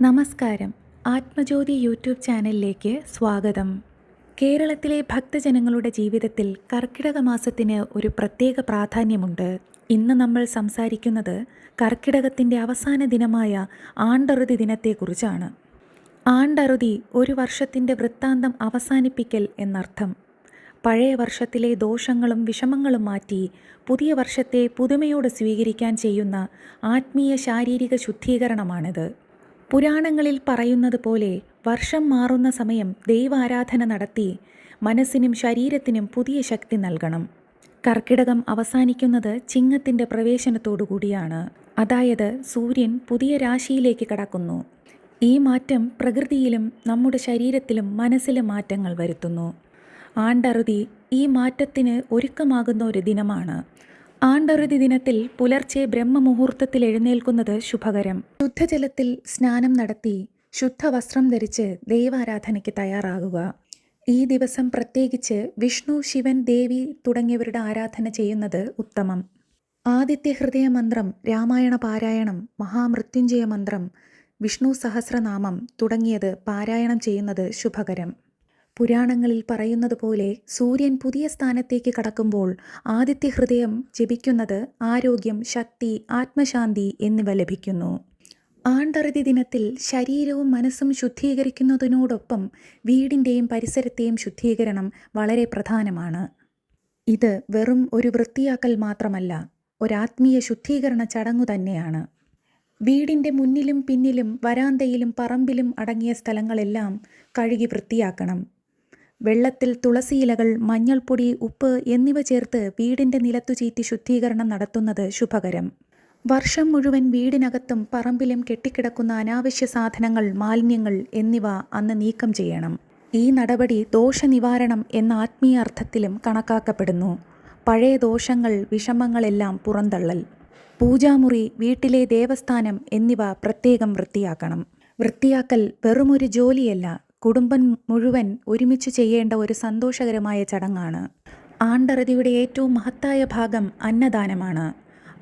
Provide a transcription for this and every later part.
നമസ്കാരം. ആത്മജ്യോതി യൂട്യൂബ് ചാനലിലേക്ക് സ്വാഗതം. കേരളത്തിലെ ഭക്തജനങ്ങളുടെ ജീവിതത്തിൽ കർക്കിടക മാസത്തിന് ഒരു പ്രത്യേക പ്രാധാന്യമുണ്ട്. ഇന്ന് നമ്മൾ സംസാരിക്കുന്നത് കർക്കിടകത്തിന്റെ അവസാന ദിനമായ ആണ്ടറുതി ദിനത്തെക്കുറിച്ചാണ്. ആണ്ടറുതി ഒരു വർഷത്തിന്റെ വൃത്താന്തം അവസാനിപ്പിക്കൽ എന്നർത്ഥം. പഴയ വർഷത്തിലെ ദോഷങ്ങളും വിഷമങ്ങളും മാറ്റി പുതിയ വർഷത്തെ പുതുമയോടെ സ്വീകരിക്കാൻ ചെയ്യുന്ന ആത്മീയ ശാരീരിക ശുദ്ധീകരണമാണിത്. പുരാണങ്ങളിൽ പറയുന്നത് പോലെ വർഷം മാറുന്ന സമയം ദൈവാരാധന നടത്തി മനസ്സിനും ശരീരത്തിനും പുതിയ ശക്തി നൽകണം. കർക്കിടകം അവസാനിക്കുന്നത് ചിങ്ങത്തിന്റെ പ്രവേശനത്തോടുകൂടിയാണ് അതായത് സൂര്യൻ പുതിയ രാശിയിലേക്ക് കടക്കുന്നു. ഈ മാറ്റം പ്രകൃതിയിലും നമ്മുടെ ശരീരത്തിലും മനസ്സിലും മാറ്റങ്ങൾ വരുത്തുന്നു. ആണ്ടറുതി ഈ മാറ്റത്തിന് ഒരുക്കമാകുന്ന ഒരു ദിനമാണ്. ആണ്ടറുതി ദിനത്തിൽ പുലർച്ചെ ബ്രഹ്മമുഹൂർത്തത്തിൽ എഴുന്നേൽക്കുന്നത് ശുഭകരം. ശുദ്ധജലത്തിൽ സ്നാനം നടത്തി ശുദ്ധവസ്ത്രം ധരിച്ച് ദൈവാരാധനയ്ക്ക് തയ്യാറാകുക. ഈ ദിവസം പ്രത്യേകിച്ച് വിഷ്ണു ശിവൻ ദേവി തുടങ്ങിയവരുടെ ആരാധന ചെയ്യുന്നത് ഉത്തമം. ആദിത്യ ഹൃദയ മന്ത്രം രാമായണ പാരായണം മഹാമൃത്യുഞ്ജയ മന്ത്രം വിഷ്ണു സഹസ്രനാമം തുടങ്ങിയത് പാരായണം ചെയ്യുന്നത് ശുഭകരം. പുരാണങ്ങളിൽ പറയുന്നത് പോലെ സൂര്യൻ പുതിയ സ്ഥാനത്തേക്ക് കടക്കുമ്പോൾ ആദിത്യ ഹൃദയം ജപിക്കുന്നത് ആരോഗ്യം ശക്തി ആത്മശാന്തി എന്നിവ ലഭിക്കുന്നു. ആണ്ടറുതി ദിനത്തിൽ ശരീരവും മനസ്സും ശുദ്ധീകരിക്കുന്നതിനോടൊപ്പം വീടിന്റെയും പരിസരത്തെയും ശുദ്ധീകരണം വളരെ പ്രധാനമാണ്. ഇത് വെറും ഒരു വൃത്തിയാക്കൽ മാത്രമല്ല ഒരാത്മീയ ശുദ്ധീകരണ ചടങ്ങു തന്നെയാണ്. വീടിന്റെ മുന്നിലും പിന്നിലും വരാന്തയിലും പറമ്പിലും അടങ്ങിയ സ്ഥലങ്ങളെല്ലാം കഴുകി വൃത്തിയാക്കണം. വെള്ളത്തിൽ തുളസിയിലകൾ മഞ്ഞൾപ്പൊടി ഉപ്പ് എന്നിവ ചേർത്ത് വീടിന്റെ നിലത്തു ചീറ്റി ശുദ്ധീകരണം നടത്തുന്നത് ശുഭകരം. വർഷം മുഴുവൻ വീടിനകത്തും പറമ്പിലും കെട്ടിക്കിടക്കുന്ന അനാവശ്യ സാധനങ്ങൾ മാലിന്യങ്ങൾ എന്നിവ അന്ന് നീക്കം ചെയ്യണം. ഈ നടപടി ദോഷനിവാരണം എന്ന ആത്മീയ അർത്ഥത്തിലും കണക്കാക്കപ്പെടുന്നു. പഴയ ദോഷങ്ങൾ വിഷമങ്ങളെല്ലാം പുറന്തള്ളൽ. പൂജാമുറി വീട്ടിലെ ദേവസ്ഥാനം എന്നിവ പ്രത്യേകം വൃത്തിയാക്കണം. വൃത്തിയാക്കൽ വെറുമൊരു ജോലിയല്ല കുടുംബം മുഴുവൻ ഒരുമിച്ച് ചെയ്യേണ്ട ഒരു സന്തോഷകരമായ ചടങ്ങാണ്. ആണ്ടറുതിയുടെ ഏറ്റവും മഹത്തായ ഭാഗം അന്നദാനമാണ്.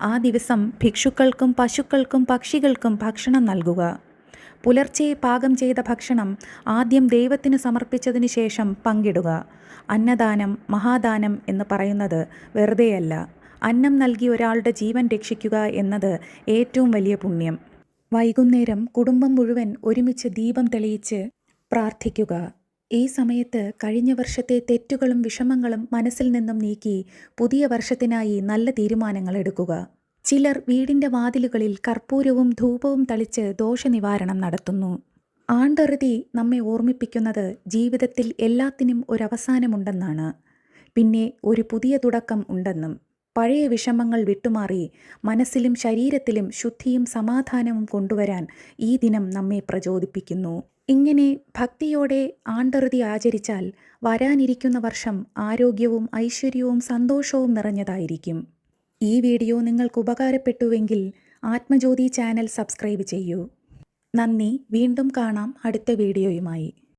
ആ ദിവസം ഭിക്ഷുക്കൾക്കും പശുക്കൾക്കും പക്ഷികൾക്കും ഭക്ഷണം നൽകുക. പുലർച്ചെ പാകം ചെയ്ത ഭക്ഷണം ആദ്യം ദൈവത്തിന് സമർപ്പിച്ചതിന് ശേഷം പങ്കിടുക. അന്നദാനം മഹാദാനം എന്ന് പറയുന്നത് വെറുതെയല്ല. അന്നം നൽകി ഒരാളുടെ ജീവൻ രക്ഷിക്കുക എന്നത് ഏറ്റവും വലിയ പുണ്യം. വൈകുന്നേരം കുടുംബം മുഴുവൻ ഒരുമിച്ച് ദീപം തെളിയിച്ച് പ്രാർത്ഥിക്കുക. ഈ സമയത്ത് കഴിഞ്ഞ വർഷത്തെ തെറ്റുകളും വിഷമങ്ങളും മനസ്സിൽ നിന്നും നീക്കി പുതിയ വർഷത്തിനായി നല്ല തീരുമാനങ്ങൾ എടുക്കുക. ചിലർ വീടിന്റെ വാതിലുകളിൽ കർപ്പൂരവും ധൂപവും തളിച്ച് ദോഷനിവാരണം നടത്തുന്നു. ആണ്ടറുതി നമ്മെ ഓർമ്മിപ്പിക്കുന്നത് ജീവിതത്തിൽ എല്ലാത്തിനും ഒരവസാനമുണ്ടെന്നാണ് പിന്നെ ഒരു പുതിയ തുടക്കം ഉണ്ടെന്നും. പഴയ വിഷമങ്ങൾ വിട്ടുമാറി മനസ്സിലും ശരീരത്തിലും ശുദ്ധിയും സമാധാനവും കൊണ്ടുവരാൻ ഈ ദിനം നമ്മെ പ്രചോദിപ്പിക്കുന്നു. ഇങ്ങനെ ഭക്തിയോടെ ആണ്ടറുതി ആചരിച്ചാൽ വരാനിരിക്കുന്ന വർഷം ആരോഗ്യവും ഐശ്വര്യവും സന്തോഷവും നിറഞ്ഞതായിരിക്കും. ഈ വീഡിയോ നിങ്ങൾക്ക് ഉപകാരപ്പെട്ടുവെങ്കിൽ ആത്മജ്യോതി ചാനൽ സബ്സ്ക്രൈബ് ചെയ്യൂ. നന്ദി വീണ്ടും കാണാം അടുത്ത വീഡിയോയുമായി.